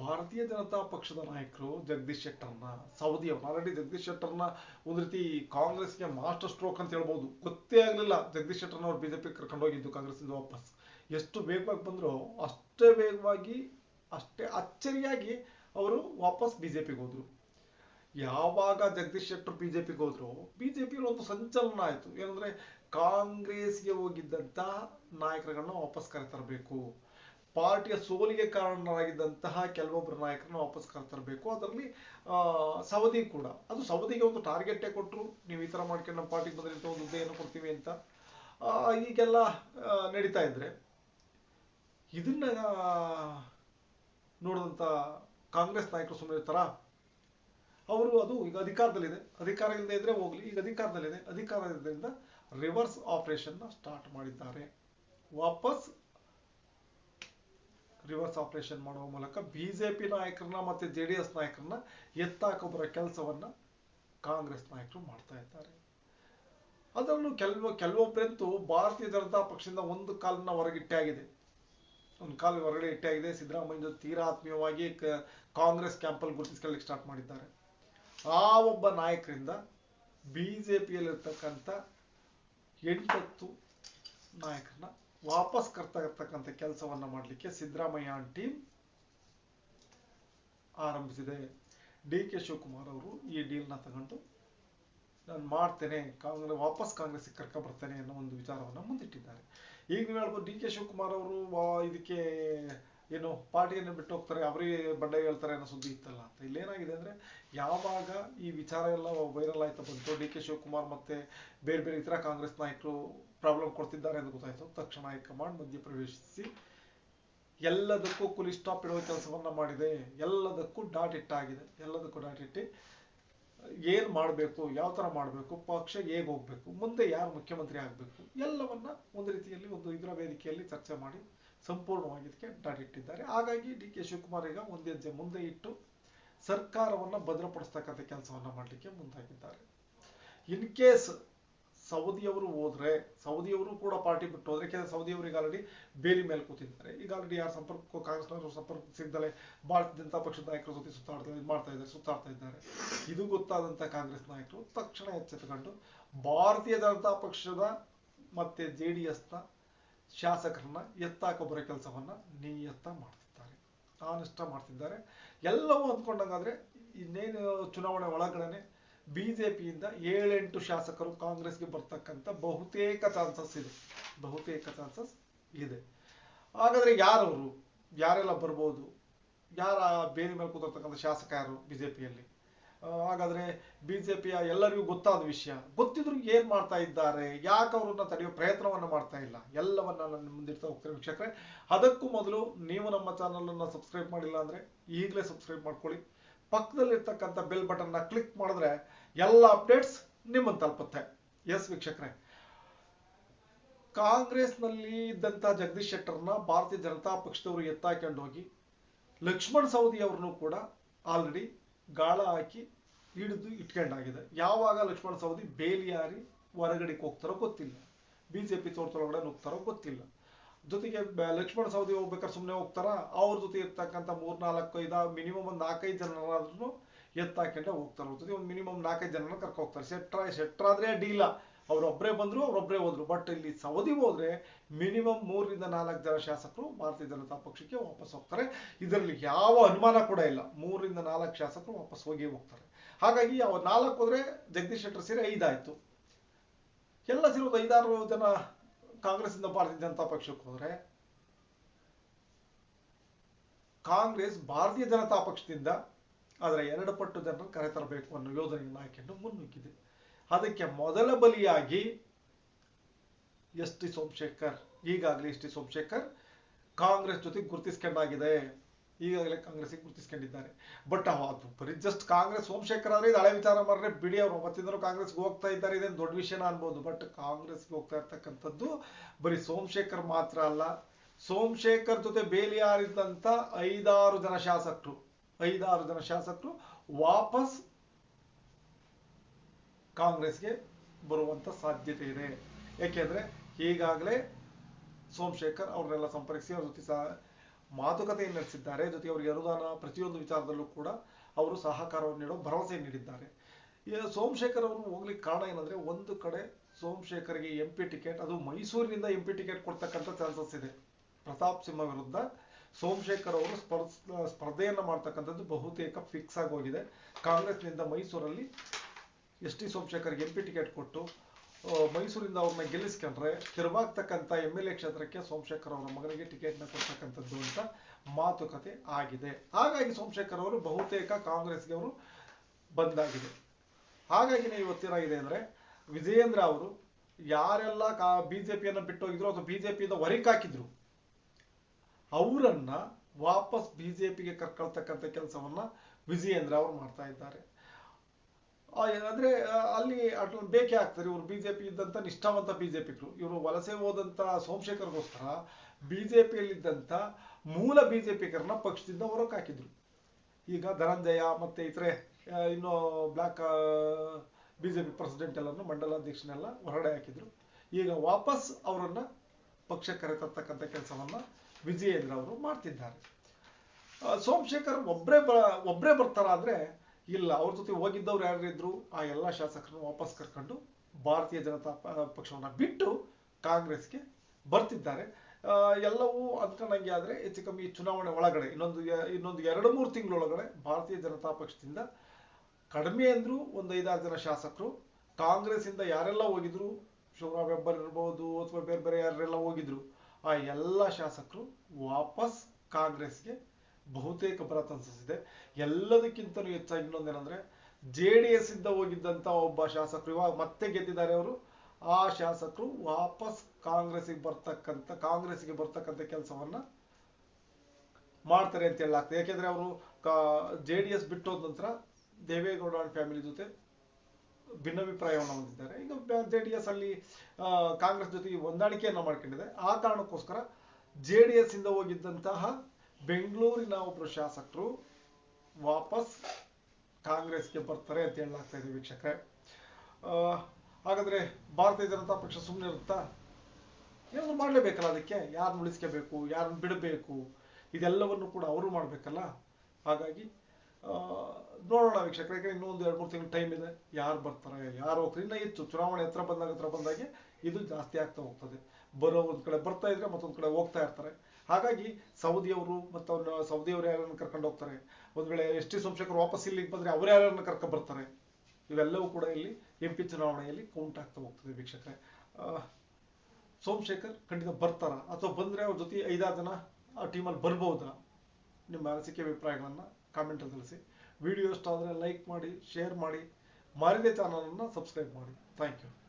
ಭಾರತೀಯ ಜನತಾ ಪಕ್ಷದ ನಾಯಕರು ಜಗದೀಶ್ ಶೆಟ್ಟರ್ನ, ಸೌದಿ ಆಲ್ರೆಡಿ ಜಗದೀಶ್ ಶೆಟ್ಟರ್ನ ಒಂದು ರೀತಿ ಕಾಂಗ್ರೆಸ್ಗೆ ಮಾಸ್ಟರ್ ಸ್ಟ್ರೋಕ್ ಅಂತ ಹೇಳ್ಬೋದು. ಗೊತ್ತೇ ಆಗಲಿಲ್ಲ ಜಗದೀಶ್ ಶೆಟ್ಟರ್ನ ಅವ್ರು ಬಿಜೆಪಿ ಕರ್ಕೊಂಡು ಹೋಗಿದ್ದು ಕಾಂಗ್ರೆಸ್ಸಿಂದ ವಾಪಸ್. ಎಷ್ಟು ವೇಗವಾಗಿ ಬಂದ್ರು ಅಷ್ಟೇ ವೇಗವಾಗಿ, ಅಷ್ಟೇ ಅಚ್ಚರಿಯಾಗಿ ಅವರು ವಾಪಸ್ ಬಿಜೆಪಿಗೆ ಹೋದ್ರು. ಯಾವಾಗ ಜಗದೀಶ್ ಶೆಟ್ಟರ್ ಬಿಜೆಪಿಗೆ ಹೋದ್ರು ಬಿಜೆಪಿಯಲ್ಲಿ ಒಂದು ಸಂಚಲನ ಆಯಿತು. ಏನಂದ್ರೆ ಕಾಂಗ್ರೆಸ್ಗೆ ಹೋಗಿದ್ದಂಥ ನಾಯಕರುಗಳನ್ನ ವಾಪಸ್ ಕರೆತರಬೇಕು. ಪಾರ್ಟಿಯ ಸೋಲಿಗೆ ಕಾರಣರಾಗಿದ್ದಂತಹ ಕೆಲವೊಬ್ಬರು ನಾಯಕರನ್ನ ವಾಪಸ್ ಕರೆತರಬೇಕು. ಅದರಲ್ಲಿ ಸವದಿ ಕೂಡ. ಅದು ಸವದಿಗೆ ಒಂದು ಟಾರ್ಗೆಟೇ ಕೊಟ್ಟರು ನೀವು ಈ ಥರ ಮಾಡ್ಕೊಂಡು ನಮ್ಮ ಪಾರ್ಟಿಗೆ ಬಂದ್ರೆ ಒಂದು ಹುದ್ದೆಯನ್ನು ಕೊಡ್ತೀವಿ ಅಂತ. ಈಗೆಲ್ಲ ನಡೀತಾ ಇದ್ರೆ ಇದನ್ನ ನೋಡಿದಂಥ ಕಾಂಗ್ರೆಸ್ ನಾಯಕರು ಸುಮ್ಮನೆ ಇರ್ತಾರ? ಅವರು ಅದು ಈಗ ಅಧಿಕಾರದಲ್ಲಿದೆ. ಅಧಿಕಾರ ಇಲ್ಲದೆ ಇದ್ರೆ ಹೋಗ್ಲಿ. ಈಗ ಅಧಿಕಾರದಲ್ಲಿದೆ. ಅಧಿಕಾರದಿಂದ ರಿವರ್ಸ್ ಆಪರೇಷನ್ನ ಸ್ಟಾರ್ಟ್ ಮಾಡಿದ್ದಾರೆ. ವಾಪಸ್ ರಿವರ್ಸ್ ಆಪರೇಷನ್ ಮಾಡುವ ಮೂಲಕ ಬಿಜೆಪಿ ನಾಯಕರನ್ನ ಮತ್ತೆ ಜೆ ಡಿ ಎಸ್ ನಾಯಕರನ್ನ ಎತ್ತಾಕೊಬ್ಬರ ಕೆಲಸವನ್ನ ಕಾಂಗ್ರೆಸ್ ನಾಯಕರು ಮಾಡ್ತಾ ಇದ್ದಾರೆ. ಅದನ್ನು ಕೆಲವು, ಕೆಲವೊಬ್ಬರಂತೂ ಭಾರತೀಯ ಜನತಾ ಪಕ್ಷದಿಂದ ಒಂದು ಕಾಲನ್ನ ಹೊರಗಿಟ್ಟಾಗಿದೆ. ಒಂದು ಕಾಲ ಹೊರಗಡೆ ಇಟ್ಟಾಗಿದೆ. ಸಿದ್ದರಾಮಯ್ಯ ತೀರಾ ಆತ್ಮೀಯವಾಗಿ ಕಾಂಗ್ರೆಸ್ ಕ್ಯಾಂಪಲ್ಲಿ ಗುರುತಿಸ್ಕೊಳ್ಳಿಕ್ಕೆ ಸ್ಟಾರ್ಟ್ ಮಾಡಿದ್ದಾರೆ. ಆ ಒಬ್ಬ ನಾಯಕರಿಂದ ಬಿಜೆಪಿಯಲ್ಲಿರ್ತಕ್ಕಂಥ ಎಂಟತ್ತು ನಾಯಕರನ್ನ ವಾಪಸ್ ಕರ್ತಾ ಇರ್ತಕ್ಕಂಥ ಕೆಲಸವನ್ನ ಮಾಡಲಿಕ್ಕೆ ಸಿದ್ದರಾಮಯ್ಯ ಟೀಮ್ ಆರಂಭಿಸಿದೆ. ಡಿ ಕೆ ಶಿವಕುಮಾರ್ ಅವರು ಈ ಡೀಲ್ನ ತಗೊಂಡು ನಾನು ಮಾಡ್ತೇನೆ ಕಾಂಗ್ರೆಸ್ ವಾಪಸ್ ಕಾಂಗ್ರೆಸ್ಗೆ ಕರ್ಕ ಬರ್ತೇನೆ ಅನ್ನೋ ಒಂದು ವಿಚಾರವನ್ನ ಮುಂದಿಟ್ಟಿದ್ದಾರೆ. ಈಗ ನೀವು ಹೇಳ್ಬೋದು ಡಿ ಕೆ ಶಿವಕುಮಾರ್ ಅವರು ಇದಕ್ಕೆ ಏನು ಪಾರ್ಟಿಯನ್ನು ಬಿಟ್ಟು ಹೋಗ್ತಾರೆ, ಅವರೇ ಬಂಡೆ ಹೇಳ್ತಾರೆ ಅನ್ನೋ ಸುದ್ದಿ ಇತ್ತಲ್ಲ ಅಂತ. ಇಲ್ಲೇನಾಗಿದೆ ಅಂದ್ರೆ ಯಾವಾಗ ಈ ವಿಚಾರ ಎಲ್ಲ ವೈರಲ್ ಆಯ್ತಾ ಬಂತು, ಡಿ ಕೆ ಶಿವಕುಮಾರ್ ಮತ್ತೆ ಬೇರೆ ಬೇರೆ ಇತರ ಕಾಂಗ್ರೆಸ್ ನಾಯಕರು ಪ್ರಾಬ್ಲಮ್ ಕೊಡ್ತಿದ್ದಾರೆ ಅಂತ ಗೊತ್ತಾಯ್ತು. ತಕ್ಷಣ ಹೈಕಮಾಂಡ್ ಮಧ್ಯಪ್ರವೇಶಿಸಿ ಎಲ್ಲದಕ್ಕೂ ಕುಲಿ ಸ್ಟಾಪ್ ಇಡುವ ಕೆಲಸವನ್ನ ಮಾಡಿದೆ, ಎಲ್ಲದಕ್ಕೂ ಡಾಟ್ ಇಟ್ಟಾಗಿದೆ ಎಲ್ಲದಕ್ಕೂ ಡಾಟ್ ಇಟ್ಟು ಏನ್ ಮಾಡಬೇಕು, ಯಾವ ತರ ಮಾಡಬೇಕು, ಪಕ್ಷ ಹೇಗೆ ಹೋಗ್ಬೇಕು, ಮುಂದೆ ಯಾರು ಮುಖ್ಯಮಂತ್ರಿ ಆಗಬೇಕು, ಎಲ್ಲವನ್ನ ಒಂದು ರೀತಿಯಲ್ಲಿ ಒಂದು ಇದರ ವೇದಿಕೆಯಲ್ಲಿ ಚರ್ಚೆ ಮಾಡಿ ಸಂಪೂರ್ಣವಾಗಿ ಡಾಟ್ ಇಟ್ಟಿದ್ದಾರೆ ಹಾಗಾಗಿ ಡಿ ಕೆ ಶಿವಕುಮಾರ್ ಈಗ ಒಂದು ಹೆಜ್ಜೆ ಮುಂದೆ ಇಟ್ಟು ಸರ್ಕಾರವನ್ನು ಭದ್ರಪಡಿಸ್ತಕ್ಕಂಥ ಕೆಲಸವನ್ನ ಮಾಡಲಿಕ್ಕೆ ಮುಂದಾಗಿದ್ದಾರೆ. ಇನ್ ಕೇಸ್ ಸೌದಿಯವರು ಹೋದ್ರೆ, ಸೌದಿಯವರು ಕೂಡ ಪಾರ್ಟಿ ಬಿಟ್ಟು ಹೋದ್ರೆ ಕೆಲಸ ಸೌದಿಯವರು ಈಗ ಆಲ್ರೆಡಿ ಬೇಲಿ ಮೇಲೆ ಕೂತಿದ್ದಾರೆ. ಈಗ ಆಲ್ರೆಡಿ ಯಾರು ಸಂಪರ್ಕ, ಕಾಂಗ್ರೆಸ್ನವರು ಸಂಪರ್ಕ ಸಿಗ್ದಲೆ ಭಾರತೀಯ ಜನತಾ ಪಕ್ಷದ ನಾಯಕರ ಜೊತೆ ಸುತ್ತಾಡ್ತಾ ಮಾಡ್ತಾ ಇದ್ದಾರೆ, ಸುತ್ತಾಡ್ತಾ ಇದ್ದಾರೆ. ಇದು ಗೊತ್ತಾದಂತ ಕಾಂಗ್ರೆಸ್ ನಾಯಕರು ತಕ್ಷಣ ಎಚ್ಚೆತ್ತುಕೊಂಡು ಭಾರತೀಯ ಜನತಾ ಪಕ್ಷದ ಮತ್ತೆ ಜೆ ಡಿ ಎಸ್ನ ಶಾಸಕರನ್ನ ಎತ್ತಾಕೊಬ್ಬರ ಕೆಲಸವನ್ನ ನಿಯತ್ತ ಮಾಡ್ತಿದ್ದಾರೆ. ಆನಿಷ್ಟ ಮಾಡ್ತಿದ್ದಾರೆ. ಎಲ್ಲವೂ ಅಂದ್ಕೊಂಡಂಗಾದ್ರೆ ಇನ್ನೇನು ಚುನಾವಣೆ ಒಳಗಡೆನೆ ಪಿಯಿಂದ ಏಳೆಂಟು ಶಾಸಕರು ಕಾಂಗ್ರೆಸ್ಗೆ ಬರ್ತಕ್ಕಂಥ ಬಹುತೇಕ ಚಾನ್ಸಸ್ ಇದೆ. ಬಹುತೇಕ ಚಾನ್ಸಸ್ ಇದೆ. ಹಾಗಾದ್ರೆ ಯಾರವರು? ಯಾರೆಲ್ಲ ಬರ್ಬೋದು? ಯಾರ ಬೇರೆ ಮೇಲೆ ಕೂತಿರ್ತಕ್ಕಂಥ ಶಾಸಕ ಯಾರು ಬಿಜೆಪಿಯಲ್ಲಿ? ಹಾಗಾದ್ರೆ ಪಿಯ ಎಲ್ಲರಿಗೂ ಗೊತ್ತಾದ ವಿಷಯ. ಗೊತ್ತಿದ್ರು ಏನ್ ಮಾಡ್ತಾ ಇದ್ದಾರೆ? ಯಾಕೆ ಅವ್ರನ್ನ ತಡೆಯೋ ಪ್ರಯತ್ನವನ್ನ ಮಾಡ್ತಾ ಇಲ್ಲ? ಎಲ್ಲವನ್ನ ನನ್ನ ಮುಂದಿಡ್ತಾ ಹೋಗ್ತೇನೆ ವೀಕ್ಷಕರೇ. ಅದಕ್ಕೂ ಮೊದಲು ನೀವು ನಮ್ಮ ಚಾನಲ್ ಅನ್ನ ಸಬ್ಸ್ಕ್ರೈಬ್ ಮಾಡಿಲ್ಲ ಅಂದ್ರೆ ಈಗಲೇ ಸಬ್ಸ್ಕ್ರೈಬ್ ಮಾಡ್ಕೊಳ್ಳಿ. ಪಕ್ಕದಲ್ಲಿರ್ತಕ್ಕಂಥ ಬೆಲ್ ಬಟನ್ನ ಕ್ಲಿಕ್ ಮಾಡಿದ್ರೆ ಎಲ್ಲ ಅಪ್ಡೇಟ್ಸ್ ನಿಮ್ಮನ್ನು ತಲುಪುತ್ತೆ. ಎಸ್ ವೀಕ್ಷಕರೇ. ಕಾಂಗ್ರೆಸ್ನಲ್ಲಿ ಇದ್ದಂತ ಜಗದೀಶ್ ಶೆಟ್ಟರ್ನ ಭಾರತೀಯ ಜನತಾ ಪಕ್ಷದವರು ಎತ್ತಾಕೊಂಡು ಹೋಗಿ ಲಕ್ಷ್ಮಣ್ ಸವದಿ ಅವ್ರನ್ನೂ ಕೂಡ ಆಲ್ರೆಡಿ ಗಾಳ ಹಾಕಿ ಹಿಡಿದು ಇಟ್ಕೊಂಡಾಗಿದೆ. ಯಾವಾಗ ಲಕ್ಷ್ಮಣ ಸವದಿ ಬೇಲಿಯಾರಿ ಹೊರಗಡೆಗೆ ಹೋಗ್ತಾರೋ ಗೊತ್ತಿಲ್ಲ. ಬಿಜೆಪಿ ತೋರ್ತೊಳಗಡೆ ನುಗ್ತಾರೋ ಗೊತ್ತಿಲ್ಲ. ಜೊತೆಗೆ ಲಕ್ಷ್ಮಣ ಸವದಿ ಹೋಗ್ಬೇಕಾದ್ರೆ ಸುಮ್ಮನೆ ಹೋಗ್ತಾರ? ಅವ್ರ ಜೊತೆ ಇರ್ತಕ್ಕಂಥ ಮೂರ್ನಾಲ್ಕು, ಐದ, ಮಿನಿಮಮ್ ಒಂದು ನಾಲ್ಕೈದು ಜನರಾದ್ರೂ ಎತ್ತಾಕೊಂಡೆ ಹೋಗ್ತಾರೆ. ಒಂದು ಮಿನಿಮಮ್ ನಾಲ್ಕೈದು ಜನರನ್ನ ಕರ್ಕೊ ಹೋಗ್ತಾರೆ. ಶೆಟ್ರ ಶೆಟ್ರಾದ್ರೆ ಅಡ್ಡಿಲ್ಲ ಅವ್ರೊಬ್ರೇ ಬಂದರು ಅವರೊಬ್ಬರೇ ಹೋದ್ರು. ಬಟ್ ಇಲ್ಲಿ ಸವದಿ ಹೋದ್ರೆ ಮಿನಿಮಮ್ ಮೂರರಿಂದ ನಾಲ್ಕು ಜನ ಶಾಸಕರು ಭಾರತೀಯ ಜನತಾ ಪಕ್ಷಕ್ಕೆ ವಾಪಸ್ ಹೋಗ್ತಾರೆ. ಇದರಲ್ಲಿ ಯಾವ ಅನುಮಾನ ಕೂಡ ಇಲ್ಲ. ಮೂರರಿಂದ ನಾಲ್ಕು ಶಾಸಕರು ವಾಪಸ್ ಹೋಗಿ ಹೋಗ್ತಾರೆ. ಹಾಗಾಗಿ ಅವ್ರು ನಾಲ್ಕು ಹೋದರೆ ಜಗದೀಶ್ ಶೆಟ್ಟರ್ ಸೇರಿ ಐದಾಯಿತು. ಎಲ್ಲ ಸೇರಿ ಒಂದು ಐದಾರು ಜನ ಕಾಂಗ್ರೆಸ್ಸಿಂದ ಭಾರತೀಯ ಜನತಾ ಪಕ್ಷಕ್ಕೆ ಹೋದರೆ ಕಾಂಗ್ರೆಸ್ ಭಾರತೀಯ ಜನತಾ ಪಕ್ಷದಿಂದ ಅದರ ಎರಡು ಪಟ್ಟು ಜನರನ್ನು ಕರೆತರಬೇಕು ಅನ್ನೋ ಯೋಜನೆಯನ್ನು ಹಾಕಿಕೊಂಡು ಮುನ್ನುಗ್ಗಿದೆ. ಅದಕ್ಕೆ ಮೊದಲ ಬಲಿಯಾಗಿ ಎಸ್ ಟಿ ಸೋಮಶೇಖರ್, ಈಗಾಗಲೇ ಎಸ್ ಟಿ ಸೋಮಶೇಖರ್ ಕಾಂಗ್ರೆಸ್ ಜೊತೆ ಗುರುತಿಸ್ಕೊಂಡಾಗಿದೆ. ಈಗಾಗಲೇ ಕಾಂಗ್ರೆಸ್ಗೆ ಗುರುತಿಸ್ಕೊಂಡಿದ್ದಾರೆ. ಬಟ್ ಅದು ಬರೀ ಜಸ್ಟ್ ಕಾಂಗ್ರೆಸ್ ಸೋಮಶೇಖರ್ ಆದ್ರೆ ಇದು ಹಳೆ ವಿಚಾರ ಮಾಡ್ರೆ ಬಿಡಿ ಅವರು ಮತ್ತಿದ್ರು ಕಾಂಗ್ರೆಸ್ಗೆ ಹೋಗ್ತಾ ಇದ್ದಾರೆ, ಇದೇನು ದೊಡ್ಡ ವಿಷಯನ ಅನ್ಬೋದು. ಬಟ್ ಕಾಂಗ್ರೆಸ್ಗೆ ಹೋಗ್ತಾ ಇರ್ತಕ್ಕಂಥದ್ದು ಬರೀ ಸೋಮಶೇಖರ್ ಮಾತ್ರ ಅಲ್ಲ. ಸೋಮಶೇಖರ್ ಜೊತೆ ಬೇಲಿಯಾರಿದ್ದಂಥ ಐದಾರು ಜನ ಶಾಸಕರು, ಐದಾರು ಜನ ಶಾಸಕರು ವಾಪಸ್ ಕಾಂಗ್ರೆಸ್ಗೆ ಬರುವಂತ ಸಾಧ್ಯತೆ ಇದೆ. ಯಾಕೆಂದ್ರೆ ಈಗಾಗಲೇ ಸೋಮಶೇಖರ್ ಅವ್ರನ್ನೆಲ್ಲ ಸಂಪರ್ಕಿಸಿ ಅವ್ರ ಜೊತೆ ಸಹ ಮಾತುಕತೆಯನ್ನು ನಡೆಸಿದ್ದಾರೆ. ಜೊತೆಗೆ ಅವರಿಗೆ ಅನುದಾನ ಪ್ರತಿಯೊಂದು ವಿಚಾರದಲ್ಲೂ ಕೂಡ ಅವರು ಸಹಕಾರವನ್ನು ನೀಡೋ ಭರವಸೆ ನೀಡಿದ್ದಾರೆ. ಸೋಮಶೇಖರ್ ಅವರು ಹೋಗ್ಲಿಕ್ಕೆ ಕಾರಣ ಏನಂದ್ರೆ ಒಂದು ಕಡೆ ಸೋಮಶೇಖರ್ಗೆ ಎಂ ಪಿ ಟಿಕೆಟ್, ಅದು ಮೈಸೂರಿನಿಂದ ಎಂ ಪಿ ಟಿಕೆಟ್ ಕೊಡ್ತಕ್ಕಂಥ ಚಾನ್ಸಸ್ ಇದೆ. ಪ್ರತಾಪ್ ಸಿಂಹ ವಿರುದ್ಧ ಸೋಮಶೇಖರ್ ಅವರು ಸ್ಪರ್ಧ, ಸ್ಪರ್ಧೆಯನ್ನ ಮಾಡ್ತಕ್ಕಂಥದ್ದು ಬಹುತೇಕ ಫಿಕ್ಸ್ ಆಗಿ ಹೋಗಿದೆ. ಕಾಂಗ್ರೆಸ್ನಿಂದ ಮೈಸೂರಲ್ಲಿ ಎಸ್ ಟಿ ಸೋಮಶೇಖರ್ಗೆ ಎಂ ಪಿ ಟಿಕೆಟ್ ಕೊಟ್ಟು ಮೈಸೂರಿಂದ ಅವ್ರನ್ನ ಗೆಲ್ಲಿಸ್ಕೊಂಡ್ರೆ ತಿರುವಾಗ್ತಕ್ಕಂಥ ಎಂ ಎಲ್ ಎ ಕ್ಷೇತ್ರಕ್ಕೆ ಸೋಮಶೇಖರ್ ಅವರ ಮಗನಿಗೆ ಟಿಕೆಟ್ನ ಕೊಡ್ತಕ್ಕಂಥದ್ದು ಅಂತ ಮಾತುಕತೆ ಆಗಿದೆ. ಹಾಗಾಗಿ ಸೋಮಶೇಖರ್ ಅವರು ಬಹುತೇಕ ಕಾಂಗ್ರೆಸ್ಗೆ ಅವರು ಬಂದಾಗಿದೆ. ಹಾಗಾಗಿನೇ ಇವತ್ತೇನಾಗಿದೆ ಅಂದ್ರೆ ವಿಜಯೇಂದ್ರ ಅವರು ಯಾರೆಲ್ಲ ಕಾ, ಬಿಜೆಪಿಯನ್ನು ಬಿಟ್ಟು ಹೋಗಿದ್ರು ಅಥವಾ ಬಿಜೆಪಿಯಿಂದ ಹೊರಗೆ ಹಾಕಿದ್ರು, ಅವರನ್ನು ವಾಪಸ್ ಬಿಜೆಪಿಗೆ ಕರ್ಕೊಳ್ತಕ್ಕಂಥ ಕೆಲಸವನ್ನ ವಿಜಯೇಂದ್ರ ಅವರು ಮಾಡ್ತಾ ಇದ್ದಾರೆ. ಅಂದ್ರೆ ಅಲ್ಲಿ ಅಟ್ಲ ಬೇಕೇ ಆಗ್ತಾರೆ ಇವರು ಬಿಜೆಪಿ ಇದ್ದಂತ ನಿಷ್ಠಾವಂತ ಬಿಜೆಪಿಗರು ಇವರು ವಲಸೆ ಹೋದಂತ ಸೋಮಶೇಖರ್ಗೋಸ್ಕರ ಪಿಯಲ್ಲಿದ್ದಂಥ ಮೂಲ ಬಿಜೆಪಿಗರನ್ನ ಪಕ್ಷದಿಂದ ಹೊರಕಾಕಿದ್ರು ಈಗ ಧನಂಜಯ ಮತ್ತೆ ಇತರೆ ಇನ್ನು ಬ್ಲಾಕ್ ಬಿಜೆಪಿ ಪ್ರೆಸಿಡೆಂಟ್ ಎಲ್ಲರನ್ನು ಮಂಡಲಾಧ್ಯಕ್ಷನೆಲ್ಲ ಹೊರಗಡೆ ಹಾಕಿದ್ರು. ಈಗ ವಾಪಸ್ ಅವರನ್ನ ಪಕ್ಷ ಕರೆತರ್ತಕ್ಕಂಥ ಕೆಲಸವನ್ನ ವಿಜಯೇಂದ್ರ ಅವರು ಮಾಡ್ತಿದ್ದಾರೆ. ಸೋಮಶೇಖರ್ ಒಬ್ಬರೇ ಬ ಒಬ್ಬರೇ ಬರ್ತಾರ ಅಂದ್ರೆ ಇಲ್ಲ, ಅವ್ರ ಜೊತೆ ಹೋಗಿದ್ದವ್ರು ಯಾರಿದ್ರು ಆ ಎಲ್ಲ ಶಾಸಕರನ್ನು ವಾಪಸ್ ಕರ್ಕೊಂಡು ಭಾರತೀಯ ಜನತಾ ಪಕ್ಷವನ್ನು ಬಿಟ್ಟು ಕಾಂಗ್ರೆಸ್ಗೆ ಬರ್ತಿದ್ದಾರೆ. ಎಲ್ಲವೂ ಅಂದ್ಕೊಂಡಂಗೆ ಆದರೆ ಹೆಚ್ಚು ಕಮ್ಮಿ ಚುನಾವಣೆ ಒಳಗಡೆ, ಇನ್ನೊಂದು ಇನ್ನೊಂದು ಎರಡು ಮೂರು ತಿಂಗಳೊಳಗಡೆ ಭಾರತೀಯ ಜನತಾ ಪಕ್ಷದಿಂದ ಕಡಿಮೆ ಅಂದರೂ ಒಂದು ಐದಾರು ಜನ ಶಾಸಕರು ಕಾಂಗ್ರೆಸ್ ಇಂದ ಯಾರೆಲ್ಲ ಹೋಗಿದ್ರು, ಶಿವರಾಮ್ ಹೆಬ್ಬರ್ ಇರ್ಬೋದು ಅಥವಾ ಬೇರೆ ಬೇರೆ ಯಾರೆಲ್ಲ ಹೋಗಿದ್ರು, ಆ ಎಲ್ಲ ಶಾಸಕರು ವಾಪಸ್ ಕಾಂಗ್ರೆಸ್ಗೆ ಬಹುತೇಕ ಬರತ್ ಅನ್ಸಿದೆ ಎಲ್ಲದಕ್ಕಿಂತಲೂ ಹೆಚ್ಚಾಗಿ ಇನ್ನೊಂದೇನಂದ್ರೆ ಜೆ ಡಿ ಎಸ್ ಇಂದ ಹೋಗಿದ್ದಂತ ಒಬ್ಬ ಶಾಸಕರು, ಇವಾಗ ಮತ್ತೆ ಗೆದ್ದಿದ್ದಾರೆ ಅವರು. ಆ ಶಾಸಕರು ವಾಪಸ್ ಕಾಂಗ್ರೆಸ್ಗೆ ಬರ್ತಕ್ಕಂಥ ಕಾಂಗ್ರೆಸ್ಗೆ ಬರ್ತಕ್ಕಂಥ ಕೆಲಸವನ್ನ ಮಾಡ್ತಾರೆ ಅಂತ ಹೇಳಲಾಗ್ತದೆ ಯಾಕೆಂದ್ರೆ ಅವರು ಜೆ ಡಿ ಎಸ್ ಬಿಟ್ಟೋದ ನಂತರ ದೇವೇಗೌಡ ಫ್ಯಾಮಿಲಿ ಜೊತೆ ಭಿನ್ನಾಭಿಪ್ರಾಯವನ್ನು ಹೊಂದಿದ್ದಾರೆ. ಈಗ ಜೆ ಡಿ ಎಸ್ ಅಲ್ಲಿ ಕಾಂಗ್ರೆಸ್ ಜೊತೆಗೆ ಹೊಂದಾಣಿಕೆಯನ್ನು ಮಾಡ್ಕೊಂಡಿದೆ. ಆ ಕಾರಣಕ್ಕೋಸ್ಕರ ಜೆ ಡಿ ಎಸ್ ಇಂದ ಹೋಗಿದ್ದಂತಹ ಬೆಂಗಳೂರಿನ ಒಬ್ಬರು ಶಾಸಕರು ವಾಪಸ್ ಕಾಂಗ್ರೆಸ್ಗೆ ಬರ್ತಾರೆ ಅಂತ ಹೇಳಲಾಗ್ತಾ ಇದೆ ವೀಕ್ಷಕರೇ. ಹಾಗಾದ್ರೆ ಭಾರತೀಯ ಜನತಾ ಪಕ್ಷ ಸುಮ್ಮನೆ ಇರುತ್ತಾ? ಏನಾದ್ರು ಮಾಡಲೇಬೇಕಲ್ಲ ಅದಕ್ಕೆ? ಯಾರನ್ನ ಉಳಿಸ್ಕೋಬೇಕು, ಯಾರನ್ನ ಬಿಡಬೇಕು? ಇದೆಲ್ಲವನ್ನು ಕೂಡ ಅವರು ಮಾಡಬೇಕಲ್ಲ? ಹಾಗಾಗಿ ನೋಡೋಣ ವೀಕ್ಷಕರಿಗೆ ಯಾಕಂದ್ರೆ ಇನ್ನೂ ಒಂದು ಎರಡು ಮೂರು ತಿಂಗಳು ಟೈಮ್ ಇದೆ. ಯಾರು ಬರ್ತಾರೆ, ಯಾರು ಹೋಗ್ತಾರೆ? ಇನ್ನ ಹೆಚ್ಚು. ಚುನಾವಣೆ ಹತ್ರ ಬಂದಾಗ ಹತ್ರ ಬಂದಾಗೆ ಇದು ಜಾಸ್ತಿ ಆಗ್ತಾ ಹೋಗ್ತದೆ. ಬರೋ ಒಂದು ಕಡೆ ಬರ್ತಾ ಇದ್ರೆ ಮತ್ತೊಂದು ಕಡೆ ಹೋಗ್ತಾ ಇರ್ತಾರೆ. ಹಾಗಾಗಿ ಸೌದಿಯವರು ಮತ್ತು ಅವ್ರನ್ನ ಸೌದಿಯವರು ಯಾರನ್ನು ಕರ್ಕೊಂಡು ಹೋಗ್ತಾರೆ? ಒಂದು ವೇಳೆ ಎಸ್ ಟಿ ಸೋಮಶೇಖರ್ ವಾಪಸ್ ಇಲ್ಲಿಗೆ ಬಂದ್ರೆ ಅವ್ರು ಯಾರನ್ನು ಕರ್ಕೊಂಡು ಬರ್ತಾರೆ? ಇವೆಲ್ಲವೂ ಕೂಡ ಇಲ್ಲಿ ಎಂ ಪಿ ಚುನಾವಣೆಯಲ್ಲಿ ಕೌಂಟ್ ಆಗ್ತಾ ಹೋಗ್ತದೆ ವೀಕ್ಷಕರೇ. ಸೋಮಶೇಖರ್ ಖಂಡಿತ ಬರ್ತಾರ. ಅಥವಾ ಬಂದ್ರೆ ಅವ್ರ ಜೊತೆ ಐದಾರು ಜನ, ಆ, ಟೀಮಲ್ಲಿ ಬರ್ಬೋದಾ? ನಿಮ್ಮ ಅನಿಸಿಕೆ ಅಭಿಪ್ರಾಯಗಳನ್ನ ಕಾಮೆಂಟಲ್ಲಿ ತಿಳಿಸಿ. ವಿಡಿಯೋ ಇಷ್ಟ ಆದರೆ ಲೈಕ್ ಮಾಡಿ ಶೇರ್ ಮಾಡಿ. ಮಾರಿದೆ ಚಾನಲನ್ನು ಸಬ್ಸ್ಕ್ರೈಬ್ ಮಾಡಿ. Thank you